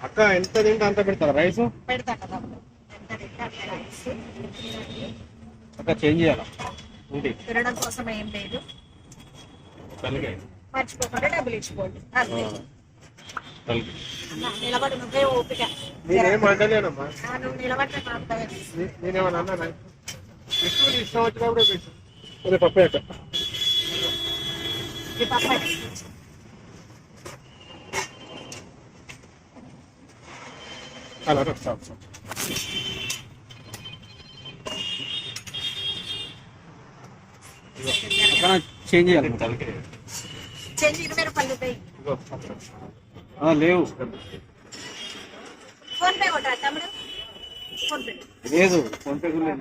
అక్క ఎంత తింటే అంత పెడతారా? రైస్? అక్క చేంజ్ చేయాలా? ఉంది తినడం కోసం ఏం లేదు. మర్చిపోకుండా డబ్బులు ఇచ్చుకోండి. నిలబడి నువ్వే ఓపిక. నేనేం అంటలేనమ్మా ఆ, నువ్వు నిలబడితే నే- నేనేమన్నా ఇష్టం వచ్చినప్పుడు పప్పే పప్పాయి అలా రా, చాలు, చాలు. అక్క చేంజ్ చేయాలి చేంజ్ ఇరవై రూపాయలు లేవు. ఫోన్ పే తమ్ముడు? ఫోన్ పే లేదు ఫోన్ పే కూడా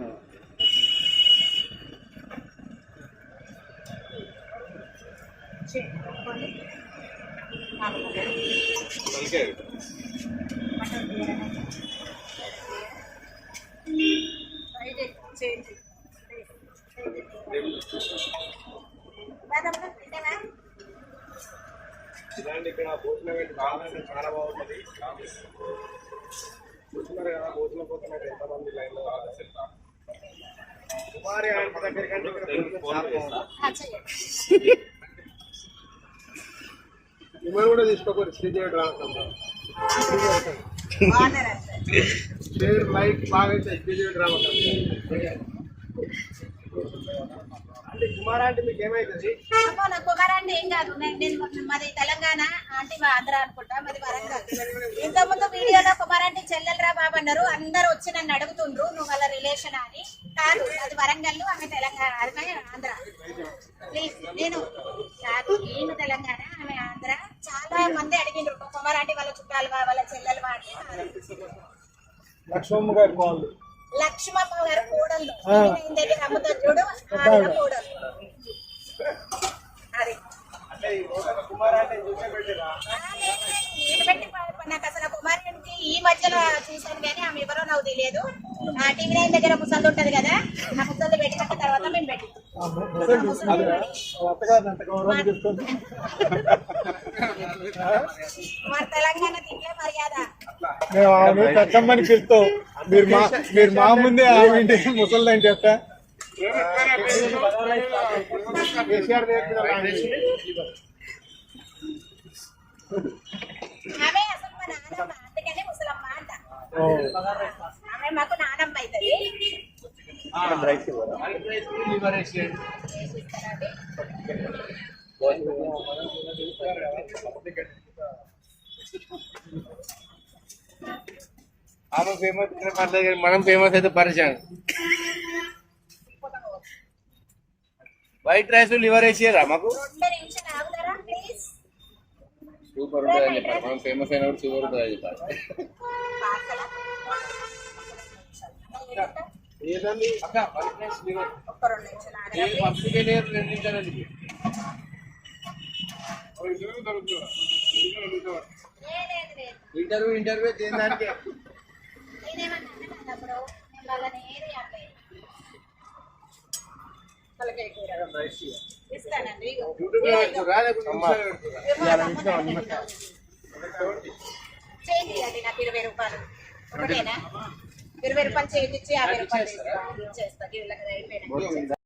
ఇలాంటి ఇక్కడ భోజనం ఏంటి బాగుంది చాలా బాగుంటుంది చూస్తున్నారు కదా భోజనం కోసం అయితే ఎంతమంది లైన్ లో కుమారి ఆంటీ దగ్గర కంటే ఇక్కడ భోజనం చాలా బాగుంది. మిమ్మల్ని కూడా. షేర్ లైక్ బాగా అంటే కుమార్ మీకు ఏమైతుంది? ఏం కాదు. నేను మాది తెలంగాణ ఆంటీ మా ఆంధ్ర అనుకుంటా మాది వరంగల్. ఇంత ముందు వీడియోలో కుమారాంటి చెల్లెలరా బాబు అన్నారు. అందరు వచ్చి నన్ను అడుగుతుండ్రు నువ్వు వాళ్ళ రిలేషన్ అని. కాదు అది వరంగల్ ఆమె తెలంగాణ ఆంధ్ర. ప్లీజ్ నేను కాదు నేను తెలంగాణ మంది అడిగిండ్రు. కుమారాంటి వాళ్ళ చుట్టాలు వాళ్ళ చెల్లెలు లక్ష్మమ్మ గారి కాల్ లక్ష్మమ్మ గారు నేను దగ్గర అమ్ముతారు చూడు. కోడలు అది. నేను పెట్టి నాకు అసలు కుమారునికి ఈ మధ్యలో చూశాను కానీ ఆమె ఎవరో నాకు తెలియదు. ఆ టీవీ నైన్ దగ్గర ముసలి ఉంటది కదా ఆ ముసలి పెట్టినాక తర్వాత మేము పెట్టి మేము పెద్దమ్మని పిలుస్తాం మీరు మా మీరు మా ముందే ఆమె ఇంటి ముసలి చెప్తా కేసీఆర్ నేర్పిన లాంగ్వేజ్. ఆమె అసలు మా నానమ్మ అందుకనే ముసలమ్మ అంట. ఆమె మాకు నానమ్మ అవుతుంది. చేసిస్తారండి ఆమె ఫేమస్ పర్లేదు మనం ఫేమస్ అయితే పరిచయం. వైట్ రైస్ లివర్ వేసిరా మాకు? రెండు నిమిషాలు ఆగుతారా ప్లీజ్ సూపర్ ఉంటుంది చెప్పారు మనం ఫేమస్ అయినప్పుడు సూపర్ ఉంటుంది చెప్పారు ఇంటర్వ్యూ ఇంటర్వ్యూ దేని దానికి. ఇస్తానండి చేయండి నాకు ఇరవై రూపాయలు. ఒకటేనా? ఇరవై రూపాయలు చేయించి యాభై రూపాయలు చేస్తా. వీళ్ళకి అయిపోయినా.